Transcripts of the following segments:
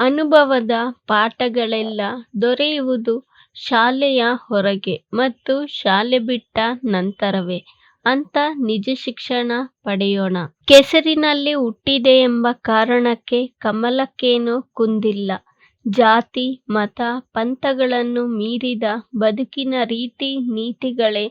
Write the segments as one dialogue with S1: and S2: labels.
S1: ಅನುಭವದ ಪಾಠಗಳೆಲ್ಲ ದೊರೆಯುವುದು ಶಾಲೆಯ ಹೊರಗೆ ಮತ್ತು ಶಾಲೆ ಬಿಟ್ಟ ನಂತರವೇ. ಅಂತ ನಿಜ ಶಿಕ್ಷಣ ಪಡೆಯೋಣ. ಕೆಸರಿನಲ್ಲಿ ಹುಟ್ಟಿದೆ ಎಂಬ ಕಾರಣಕ್ಕೆ ಕಮಲಕ್ಕೇನು ಕುಂದಿಲ್ಲ. ಜಾತಿ, ಮತ, ಪಂಥಗಳನ್ನು ಮೀರಿದ ಬದುಕಿನ ರೀತಿ ನೀತಿಗಳೇ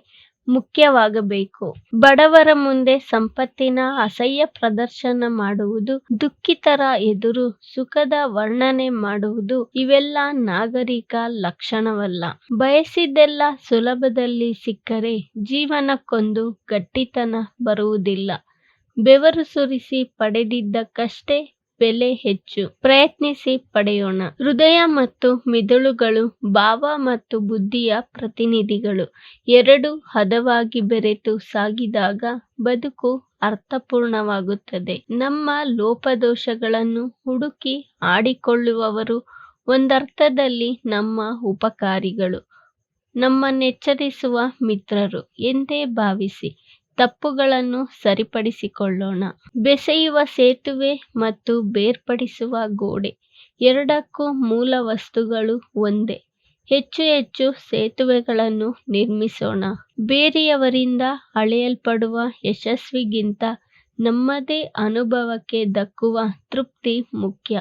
S1: ಮುಖ್ಯವಾಗಬೇಕು. ಬಡವರ ಮುಂದೆ ಸಂಪತ್ತಿನ ಅಸಹ್ಯ ಪ್ರದರ್ಶನ ಮಾಡುವುದು, ದುಃಖಿತರ ಎದುರು ಸುಖದ ವರ್ಣನೆ ಮಾಡುವುದು ಇವೆಲ್ಲ ನಾಗರಿಕ ಲಕ್ಷಣವಲ್ಲ. ಬಯಸಿದ್ದೆಲ್ಲ ಸುಲಭದಲ್ಲಿ ಸಿಕ್ಕರೆ ಜೀವನಕ್ಕೊಂದು ಗಟ್ಟಿತನ ಬರುವುದಿಲ್ಲ. ಬೆವರು ಸುರಿಸಿ ಪಡೆದಿದ್ದಕ್ಕಷ್ಟೇ ಬೆಲೆ ಹೆಚ್ಚು. ಪ್ರಯತ್ನಿಸಿ ಪಡೆಯೋಣ. ಹೃದಯ ಮತ್ತು ಮಿದುಳುಗಳು, ಭಾವ ಮತ್ತು ಬುದ್ಧಿಯ ಪ್ರತಿನಿಧಿಗಳು. ಎರಡು ಹದವಾಗಿ ಬೆರೆತು ಸಾಗಿದಾಗ ಬದುಕು ಅರ್ಥಪೂರ್ಣವಾಗುತ್ತದೆ. ನಮ್ಮ ಲೋಪದೋಷಗಳನ್ನು ಹುಡುಕಿ ಆಡಿಕೊಳ್ಳುವವರು ಒಂದರ್ಥದಲ್ಲಿ ನಮ್ಮ ಉಪಕಾರಿಗಳು. ನಮ್ಮನ್ನೆಚ್ಚರಿಸುವ ಮಿತ್ರರು. ಎಂದೇ ಭಾವಿಸಿ. ತಪ್ಪುಗಳನ್ನು ಸರಿಪಡಿಸಿಕೊಳ್ಳೋಣ. ಬೆಸೆಯುವ ಸೇತುವೆ ಮತ್ತು ಬೇರ್ಪಡಿಸುವ ಗೋಡೆ ಎರಡಕ್ಕೂ ಮೂಲ ವಸ್ತುಗಳು ಒಂದೇ. ಹೆಚ್ಚು ಹೆಚ್ಚು ಸೇತುವೆಗಳನ್ನು ನಿರ್ಮಿಸೋಣ. ಬೇರೆಯವರಿಂದ ಅಳೆಯಲ್ಪಡುವ ಯಶಸ್ವಿಗಿಂತ ನಮ್ಮದೇ ಅನುಭವಕ್ಕೆ ದಕ್ಕುವ ತೃಪ್ತಿ ಮುಖ್ಯ.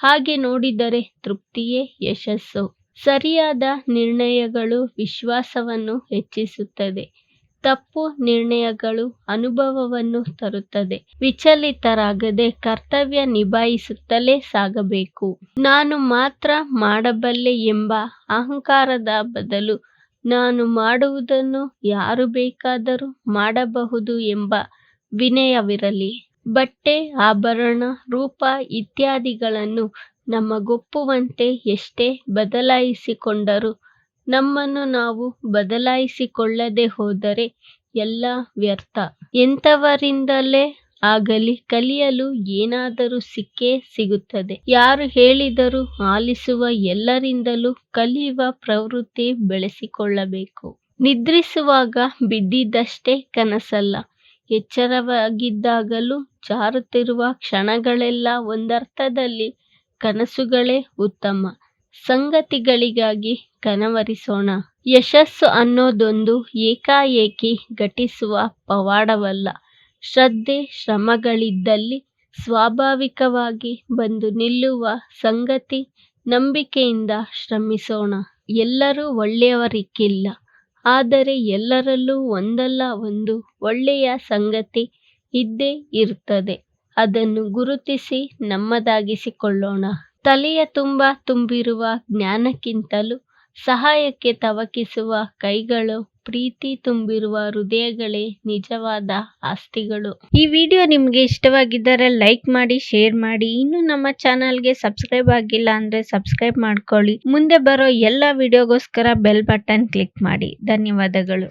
S1: ಹಾಗೆ ನೋಡಿದರೆ ತೃಪ್ತಿಯೇ ಯಶಸ್ಸು. ಸರಿಯಾದ ನಿರ್ಣಯಗಳು ವಿಶ್ವಾಸವನ್ನು ಹೆಚ್ಚಿಸುತ್ತದೆ. ತಪ್ಪು ನಿರ್ಣಯಗಳು ಅನುಭವವನ್ನು ತರುತ್ತದೆ. ವಿಚಲಿತರಾಗದೆ ಕರ್ತವ್ಯ ನಿಭಾಯಿಸುತ್ತಲೇ ಸಾಗಬೇಕು. ನಾನು ಮಾತ್ರ ಮಾಡಬಲ್ಲೆ ಎಂಬ ಅಹಂಕಾರದ ಬದಲು ನಾನು ಮಾಡುವುದನ್ನು ಯಾರು ಬೇಕಾದರೂ ಮಾಡಬಹುದು ಎಂಬ ವಿನಯವಿರಲಿ. ಬಟ್ಟೆ, ಆಭರಣ, ರೂಪ ಇತ್ಯಾದಿಗಳನ್ನು ನಮಗೊಪ್ಪುವಂತೆ ಎಷ್ಟೇ ಬದಲಾಯಿಸಿಕೊಂಡರೂ ನಮ್ಮನ್ನು ನಾವು ಬದಲಾಯಿಸಿಕೊಳ್ಳದೆ ಹೋದರೆ ಎಲ್ಲ ವ್ಯರ್ಥ. ಎಂಥವರಿಂದಲೇ ಆಗಲಿ ಕಲಿಯಲು ಏನಾದರೂ ಸಿಕ್ಕೇ ಸಿಗುತ್ತದೆ. ಯಾರು ಹೇಳಿದರೂ ಆಲಿಸುವ ಎಲ್ಲರಿಂದಲೂ ಕಲಿಯುವ ಪ್ರವೃತ್ತಿ ಬೆಳೆಸಿಕೊಳ್ಳಬೇಕು. ನಿದ್ರಿಸುವಾಗ ಬಿದ್ದಿದ್ದಷ್ಟೇ ಕನಸಲ್ಲ. ಎಚ್ಚರವಾಗಿದ್ದಾಗಲೂ ಜಾರುತ್ತಿರುವ ಕ್ಷಣಗಳೆಲ್ಲ ಒಂದರ್ಥದಲ್ಲಿ ಕನಸುಗಳೇ ಉತ್ತಮ. ಸಂಗತಿಗಳಿಗಾಗಿ ಕನವರಿಸೋಣ. ಯಶಸ್ಸು ಅನ್ನೋದೊಂದು ಏಕಾಏಕಿ ಘಟಿಸುವ ಪವಾಡವಲ್ಲ. ಶ್ರದ್ಧೆ, ಶ್ರಮಗಳಿದ್ದಲ್ಲಿ ಸ್ವಾಭಾವಿಕವಾಗಿ ಬಂದು ನಿಲ್ಲುವ ಸಂಗತಿ ನಂಬಿಕೆಯಿಂದ ಶ್ರಮಿಸೋಣ. ಎಲ್ಲರೂ ಒಳ್ಳೆಯವರಿಕ್ಕಿಲ್ಲ ಆದರೆ ಎಲ್ಲರಲ್ಲೂ ಒಂದಲ್ಲ, ಒಂದು ಒಳ್ಳೆಯ ಸಂಗತಿ ಇದ್ದೇ ಇರುತ್ತದೆ ಅದನ್ನು ಗುರುತಿಸಿ ನಮ್ಮದಾಗಿಸಿಕೊಳ್ಳೋಣ. ತಲೆಯ ತುಂಬ ತುಂಬಿರುವ ಜ್ಞಾನಕ್ಕಿಂತಲೂ ಸಹಾಯಕ್ಕೆ ತವಕಿಸುವ ಕೈಗಳು, ಪ್ರೀತಿ ತುಂಬಿರುವ ಹೃದಯಗಳೇ ನಿಜವಾದ ಆಸ್ತಿಗಳು. ಈ ವಿಡಿಯೋ ನಿಮಗೆ ಇಷ್ಟವಾಗಿದ್ದರೆ ಲೈಕ್ ಮಾಡಿ, ಶೇರ್ ಮಾಡಿ. ಇನ್ನು ನಮ್ಮ ಚಾನಲ್ಗೆ ಸಬ್ಸ್ಕ್ರೈಬ್ ಆಗಿಲ್ಲ ಅಂದರೆ ಸಬ್ಸ್ಕ್ರೈಬ್ ಮಾಡ್ಕೊಳ್ಳಿ. ಮುಂದೆ ಬರೋ ಎಲ್ಲ ವಿಡಿಯೋಗೋಸ್ಕರ ಬೆಲ್ ಬಟನ್ ಕ್ಲಿಕ್ ಮಾಡಿ. ಧನ್ಯವಾದಗಳು.